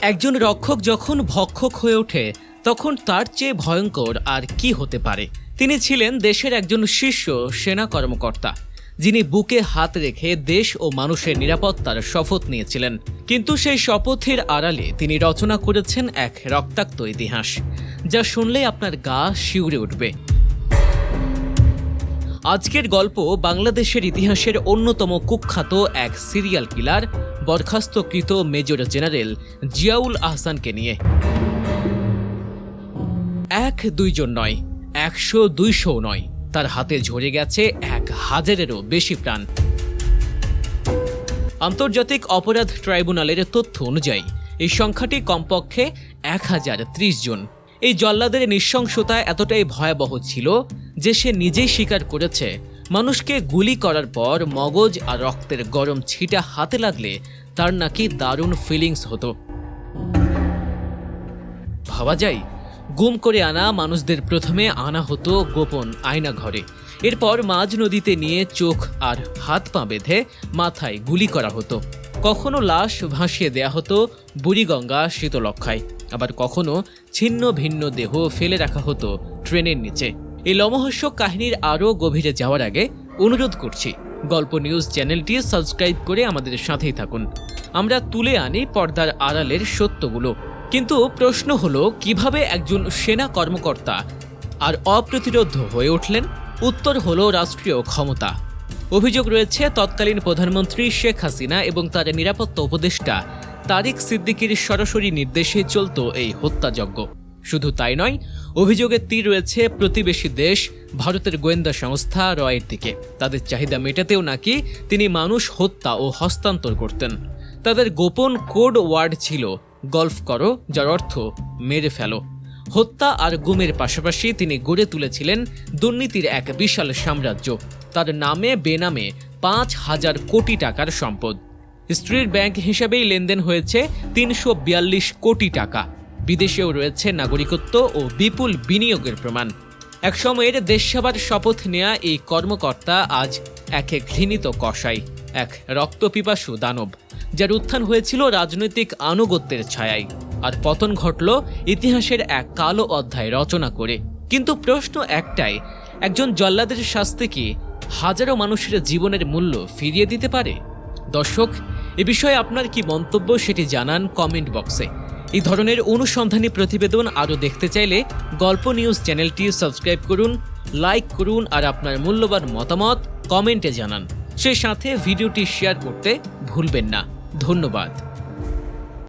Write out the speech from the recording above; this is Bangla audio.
একজন রক্ষক যখন ভক্ষক হয়ে ওঠে, তখন তার চেয়ে ভয়ঙ্কর আর কি হতে পারে? তিনি ছিলেন দেশের একজন শীর্ষ সেনা কর্মকর্তা, যিনি বুকে হাত রেখে দেশ ও মানুষের নিরাপত্তার শপথ নিয়েছিলেন। কিন্তু সেই শপথের আড়ালে তিনি রচনা করেছেন এক রক্তাক্ত ইতিহাস, যা শুনলে আপনার গা শিউরে উঠবে। আজকের গল্প বাংলাদেশের ইতিহাসের অন্যতম কুখ্যাত এক সিরিয়াল কিলার, বরখাস্তকৃত মেজর জেনারেল জিয়াউল আহসানকে নিয়ে। এক দুইজন নয়, একশো দুইশো নয়। তার হাতে ঝরে গেছে এক হাজারেরও বেশি প্রাণ। আন্তর্জাতিক অপরাধ ট্রাইব্যুনালের তথ্য অনুযায়ী, এই সংখ্যাটি কমপক্ষে এক হাজার ত্রিশ জন। এই জল্লাদের নৃশংসতা এতটাই ভয়াবহ ছিল যে সে নিজেই স্বীকার করেছে। মানুষকে গুলি করার পর মগজ আর রক্তের গরম ছিটা হাতে লাগলে তার নাকি দারুণ ফিলিংস হতো। ভাবা যায়, গুম করে আনা মানুষদের প্রথমে আনা হতো গোপন আয়না ঘরে। এরপর মাঝ নদীতে নিয়ে চোখ আর হাত পা বেঁধে মাথায় গুলি করা হতো। কখনো লাশ ভাসিয়ে দেয়া হতো বুড়িগঙ্গা শীতলক্ষায়। আবার কখনো ছিন্ন ভিন্ন দেহ ফেলে রাখা হতো ট্রেনের নিচে। এই লমহস্য কাহিনীর আরও গভীরে যাওয়ার আগে অনুরোধ করছি, গল্প নিউজ চ্যানেলটি সাবস্ক্রাইব করে আমাদের সাথেই থাকুন। আমরা তুলে আনি পর্দার আড়ালের সত্যগুলো। কিন্তু প্রশ্ন হলো, কীভাবে একজন সেনা কর্মকর্তা আর অপ্রতিরোধ হয়ে উঠলেন? উত্তর হলো রাষ্ট্রীয় ক্ষমতা। অভিযোগ রয়েছে, তৎকালীন প্রধানমন্ত্রী শেখ হাসিনা এবং তার নিরাপত্তা উপদেষ্টা তারিক সিদ্দিকির সরাসরি নির্দেশে চলত এই হত্যাযজ্ঞ। শুধু তাই নয়, অভিযোগের তীর রয়েছে প্রতিবেশী দেশ, ভারতের গোয়েন্দা সংস্থা রয়ের দিকে। তাদের চাহিদা মেটাতেও নাকি তিনি মানুষ হত্যা ও হস্তান্তর করতেন। তাদের গোপন কোড ওয়ার্ড ছিল, গল্ফ করো, যার অর্থ মেরে ফেলো। হত্যা আর গুমের পাশাপাশি তিনি গড়ে তুলেছিলেন দুর্নীতির এক বিশাল সাম্রাজ্য। তার নামে, বেনামে পাঁচ হাজার কোটি টাকার সম্পদ। স্ত্রীর ব্যাংক হিসাবেই লেনদেন হয়েছে তিনশো বিয়াল্লিশ কোটি টাকা। বিদেশেও রয়েছে নাগরিকত্ব ও বিপুল বিনিয়োগের প্রমাণ। একসময়ের দেশ সেবার শপথ নেয়া এই কর্মকর্তা আজ এক ঘৃণিত কষাই এক রক্তপিপাসু দানব, যার উত্থান হয়েছিল রাজনৈতিক আনুগত্যের ছায়ায়। আর পতন ঘটল ইতিহাসের এক কালো অধ্যায় রচনা করে। কিন্তু প্রশ্ন একটাই, একজন জল্লাদের শাস্তি কি? হাজারো মানুষের জীবনের মূল্য ফিরিয়ে দিতে পারে? দর্শক, এ বিষয়ে আপনার কি মন্তব্য সেটি জানান কমেন্ট বক্সে। এই ধরনের অনুসন্ধানী প্রতিবেদন আরও দেখতে চাইলে গল্প নিউজ চ্যানেলটি সাবস্ক্রাইব করুন, লাইক করুন আর আপনার মূল্যবান মতামত কমেন্টে জানান। সেই সাথে ভিডিওটি শেয়ার করতে ভুলবেন না। ধন্যবাদ।